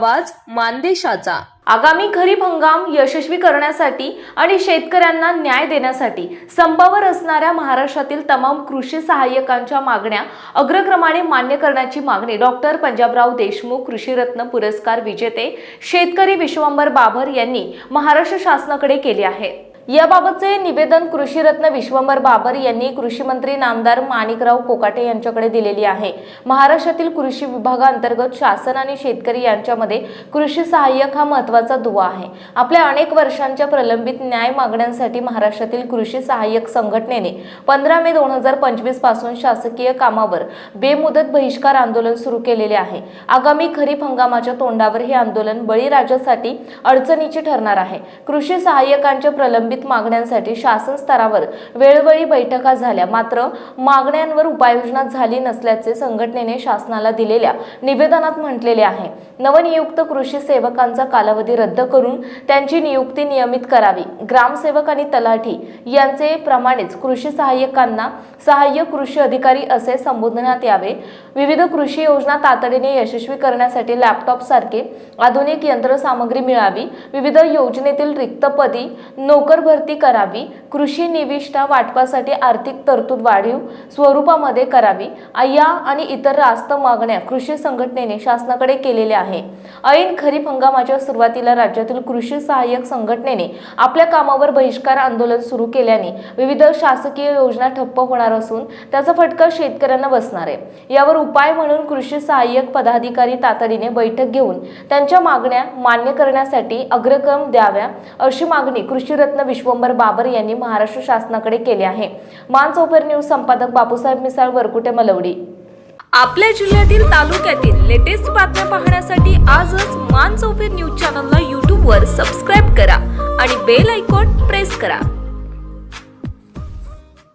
आवाज मानदेशाचा. आगामी खरीप हंगाम यशस्वी करण्यासाठी आणि शेतकऱ्यांना न्याय देण्यासाठी संपावर असणाऱ्या महाराष्ट्रातील तमाम कृषी सहाय्यकांच्या मागण्या अग्रक्रमाने मान्य करण्याची मागणी डॉक्टर पंजाबराव देशमुख कृषीरत्न पुरस्कार विजेते शेतकरी विश्वंभर बाबर यांनी महाराष्ट्र शासनाकडे केले आहे. याबाबतचे निवेदन कृषीरत्न विश्वंभर बाबर यांनी कृषी मंत्री नामदार माणिकराव कोकाटे यांच्याकडे दिलेली आहे. महाराष्ट्रातील कृषी विभागाअंतर्गत शासन आणि शेतकरी यांच्यामध्ये कृषी सहाय्यक हा महत्त्वाचा दुवा आहे. आपल्या अनेक वर्षांच्या प्रलंबित न्याय मागण्यांसाठी महाराष्ट्रातील कृषी सहाय्यक संघटनेने पंधरा मे दोन हजार पंचवीसपासून शासकीय कामावर बेमुदत बहिष्कार आंदोलन सुरू केलेले आहे. आगामी खरीप हंगामाच्या तोंडावर हे आंदोलन बळीराजासाठी अडचणीचे ठरणार आहे. कृषी सहाय्यकांच्या प्रलंबित मागण्यांसाठी शासन स्तरावर वेळोवेळी बैठका झाल्या. मात्र मागण्यांवर उपाययोजना झाली नसल्याचे संघटनेने शासनाला दिलेल्या निवेदनात म्हटलेले आहे. नवनियुक्त कृषी सेवकांचा कालावधी रद्द करून त्यांची नियुक्ती नियमित करावी. ग्रामसेवक आणि तलाठी यांचे प्रमाणेच कृषी सहाय्यकांना सहाय्यक कृषी अधिकारी असे संबोधण्यात यावे. विविध कृषी योजना तातडीने यशस्वी करण्यासाठी लॅपटॉप सारखे आधुनिक यंत्रसामग्री मिळावी. विविध योजनेतील रिक्त पदी नोकर भरती करावी. कृषी निविष्ठा वाटपासाठी आर्थिक तरतूद वाढीव स्वरूपामध्ये करावी. या आणि इतर रास्त मागण्या कृषी संघटनेने शासनाकडे केलेल्या आहे. ऐन खरीप हंगामाच्या सुरुवातीला राज्यातील कृषी सहाय्यक संघटनेने आपल्या कामावर बहिष्कार आंदोलन सुरू केल्याने विविध शासकीय योजना ठप्प होणार असून त्याचा फटका शेतकऱ्यांना बसणार आहे. यावर उपाय म्हणून कृषी सहाय्यक पदाधिकारी तातडीने बैठक घेऊन त्यांच्या मागण्या मान्य करण्यासाठी अग्रक्रम द्याव्या अशी मागणी कृषीरत्न विश्वंभर बाबर यांनी महाराष्ट्र शासनाकडे केले आहे. मान चौफेर न्यूज संपादक बापूसाहेब मिसाळ वरकुटे मलवडी. आपल्या जिल्ह्यातील तालुक्यातील लेटेस्ट बातम्या पाहण्यासाठी आजच मान चौफेर न्यूज चॅनलला यूट्यूबवर सबस्क्राईब करा आणि बेल आयकॉन प्रेस करा.